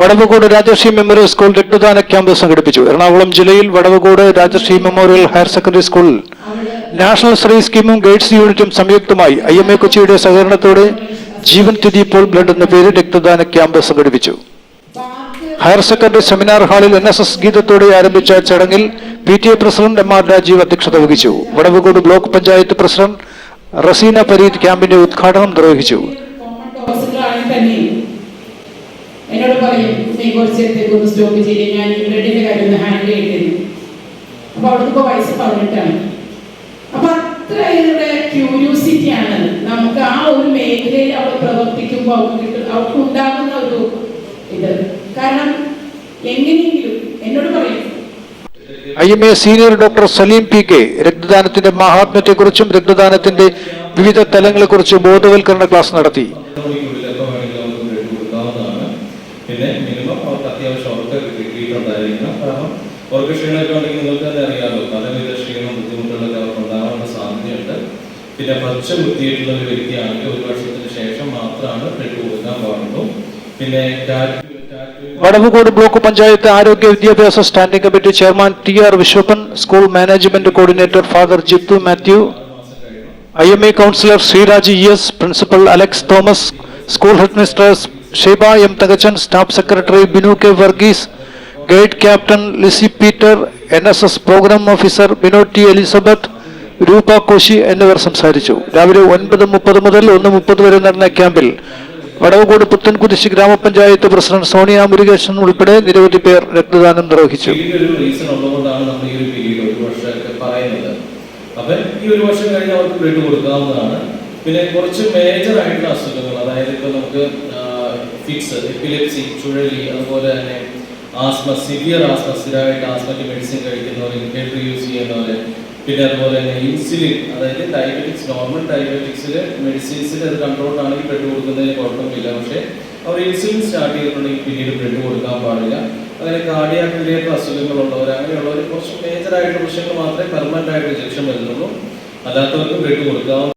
Vadavucode Rajashree memorial school രക്തദാന camp സംഘടിപ്പിച്ചു. എറണാകുളം ജില്ലയിൽ Vadavucode Rajashree memorial higher secondary സ്കൂളിൽ നാഷണൽ സർവീസ് സ്കീമും ഗൈഡ്സ് യൂണിറ്റും സംയുക്തമായി ഐ എം എ കൊച്ചിയുടെ സഹകരണത്തോടെ ജീവൻ തിരി പോൾ ബ്ലഡ് എന്ന പേര് രക്തദാന ക്യാമ്പ് സംഘടിപ്പിച്ചു. ഹയർ സെക്കൻഡറി സെമിനാർ ഹാളിൽ എൻ എസ് എസ് ഗീതത്തോടെ ആരംഭിച്ച ചടങ്ങിൽ P T A president M R Rajeev അധ്യക്ഷത വഹിച്ചു. വടവകോട് ബ്ലോക്ക് പഞ്ചായത്ത് പ്രസിഡന്റ് റസീന പരീദ് ക്യാമ്പിന്റെ ഉദ്ഘാടനം നിർവഹിച്ചു. എന്നോട് പറയും നീ കുറച്ച് നേരത്തേക്ക് സ്റ്റോക്ക് ചെയ്യേ ഞാൻ ഈ ബ്ലഡിന്റെ കാര്യം ഒന്ന് ഹാൻഡിൽ ചെയ്തിരുന്നു അപ്പൊ അവിടുത്തെ ഇപ്പൊ വയസ്സ് പതിനെട്ടാണ് അപ്പൊ അത്രയേറെ ക്യൂരിയോസിറ്റി ആണ്. നമുക്ക് ആ ഒരു മേഖലയിൽ അവർ പ്രവർത്തിക്കുമ്പോൾ അവർക്ക് കിട്ടും അവർക്ക് ഉണ്ടാകുന്ന ഒരു ഇത്. കാരണം എങ്ങനെയെങ്കിലും എന്നോട് പറയും. I M A senior doctor Saleem P K രക്തദാനത്തിന്റെ മഹാത്മ്യത്തെക്കുറിച്ചും രക്തദാനത്തിന്റെ വിവിധ തലങ്ങളെക്കുറിച്ചും ബോധവൽക്കരണ ക്ലാസ് നടത്തി മണിക്കൂറിൽ എപ്പോൾ വേണമെങ്കിലും അവർക്ക് ബ്ലഡ് കൊടുക്കാവുന്നതാണ് പിന്നെ മിനിമം അവർക്ക് അത്യാവശ്യം അവർക്ക് കിട്ടിയിട്ടുണ്ടായിരിക്കണം. കാരണം അവർക്ക് ക്ഷീണമൊക്കെ ഉണ്ടെങ്കിൽ നിങ്ങൾക്ക് തന്നെ അറിയാമല്ലോ പലവിധ ക്ഷീണം ബുദ്ധിമുട്ടുകളൊക്കെ അവർക്ക് ഉണ്ടാകാനുള്ള സാധ്യതയുണ്ട്. പിന്നെ പച്ച ബുദ്ധിയായിട്ടുള്ള ഒരു വ്യക്തിയാണെങ്കിൽ ഒരു വർഷത്തിന് ശേഷം മാത്രമാണ് ബ്ലഡ് കൊടുക്കാൻ പാടുള്ളൂ. പിന്നെ വടവുകോട് ബ്ലോക്ക് പഞ്ചായത്ത് ആരോഗ്യ വിദ്യാഭ്യാസ standing committee chairman T R Viswappan school management coordinator father Jithu Mathew I M A councillor Sreeraj E S principal Alex Thomas school headmistress Sheeba M Thakachan staff secretary Binu K Varghese guide captain Lizzy Peter N S S programme officer Bino T Elizabeth Roopa Koshy എന്നിവർ സംസാരിച്ചു. രാവിലെ ഒൻപത് മുപ്പത് മുതൽ ഒന്ന് മുപ്പത് വരെ നടന്ന ക്യാമ്പിൽ വടവുകോട് പുത്തൻകുരിശ് ഗ്രാമപഞ്ചായത്ത് പ്രസിഡന്റ് സോണിയ മുരുകേശൻ ഉൾപ്പെടെ നിരവധി പേർ രക്തദാനം നിർവഹിച്ചു. അപ്പൊ ഈ ഒരു വർഷം കഴിഞ്ഞ് അവർക്ക് ബ്ലഡ് കൊടുക്കാവുന്നതാണ് പിന്നെ കുറച്ച് മേജർ ആയിട്ടുള്ള അസുഖങ്ങൾ അതായത് ഇപ്പം നമുക്ക് ഫിക്സ് എപ്പിലെപ്സി ചുഴലി അതുപോലെ തന്നെ ആസ്മ സിവിയർ ആസ്മ സ്ഥിരമായിട്ട് ആസ്മയ്ക്ക് മെഡിസിൻ കഴിക്കുന്നവർ ഇൻഹേറ്റർ യൂസ് ചെയ്യുന്നവർ പിന്നെ അതുപോലെ തന്നെ ഇൻസുലിൻ അതായത് ഡയബറ്റിക്സ് നോർമൽ ഡയബറ്റിക്സിൽ മെഡിസിൻസിൽ അത് കൺട്രോൾഡ് ആണെങ്കിൽ ബ്ലഡ് കൊടുക്കുന്നതിന് കുഴപ്പമില്ല പക്ഷേ അവർ ഇൻസുലിൻ സ്റ്റാർട്ട് ചെയ്തിട്ടുണ്ടെങ്കിൽ പിന്നീട് ബ്ലഡ് കൊടുക്കാൻ പാടില്ല. അങ്ങനെ കാർഡിയാക് റിലേറ്റഡ് അസുഖങ്ങളുള്ളവർ അങ്ങനെയുള്ളവർ കുറച്ച് മേജറായിട്ടുള്ള പ്രശ്നങ്ങൾ മാത്രമേ പെർമനന്റ് ആയിട്ട് ഇഞ്ചക്ഷൻ വരുന്നുള്ളൂ. അല്ലാത്തവർക്ക് ബ്ലഡ് കൊടുക്കാവുന്ന